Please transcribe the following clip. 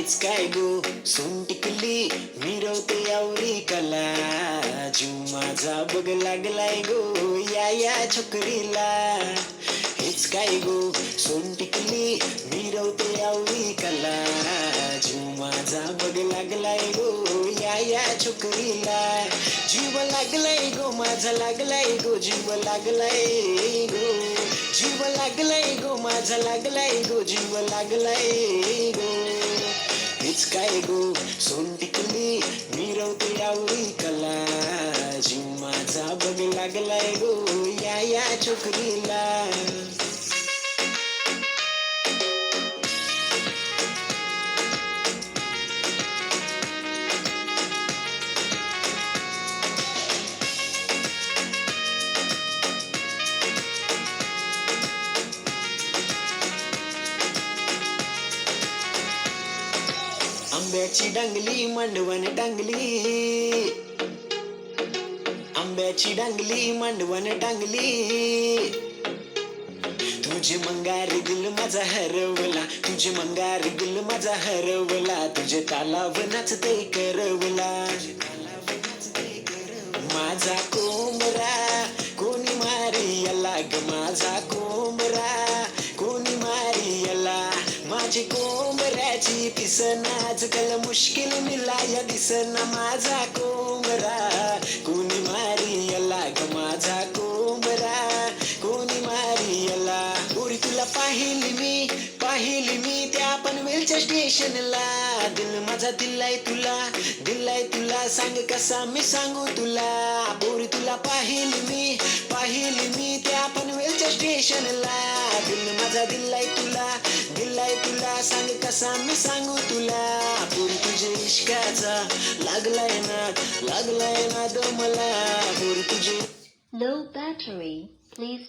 हेच काय गो सून टिकली मिरवते आवरी कला. जीव माझा बघ लागलाय गो या या छोकरीला. हेच काय गो सून टिकली मिरवते आवरी कला. जीव माझा बघ लागलाय गो या या छोकरीला. जीव लागलाय गो माझा लागलाय गो जीव लागलाय गो. जीव लागलाय गो माझा लागलाय गो जीव लागलाय गो. हेच काय गो? सोन टिकली मिरवते आवडी कला. जीव माझा बघ लागलाय गो या या छोकरीला आंब्याची डांगली मांडवण डांगली. आंब्याची डांगली मांडवण डांगली. तुझे मंगारी दिल माझा हरवला तुझे मंगारी दिल माझा हरवला तुझे तालावनाच ते करवला. माझा कोमरा कोणी मारी याला ग माझा को माझी कोंबऱ्याची पिसन आजकाल मुश्किल मिलाया दिसन माझा कोंबरा. कोणी मारी याला ग माझा कोंबरा? कोणी मारी याला? गोरी तुला पाहिली मी पाहिली मी त्या पनवेलच्या स्टेशनला. दिल माझा दिलाय तुला दिलाय तुला सांग कसा मी सांगू तुला. बोरी तुला पाहिली मी पाहिली मी त्या पनवेलच्या स्टेशनला. दिल माझा दिलाय तुला सांग कसा मी सांगू तुला पोरी तुझे इश्काचा. लागलाय ना लागलाय ना द मला पोरी तुझे लो बॅटरी प्लीज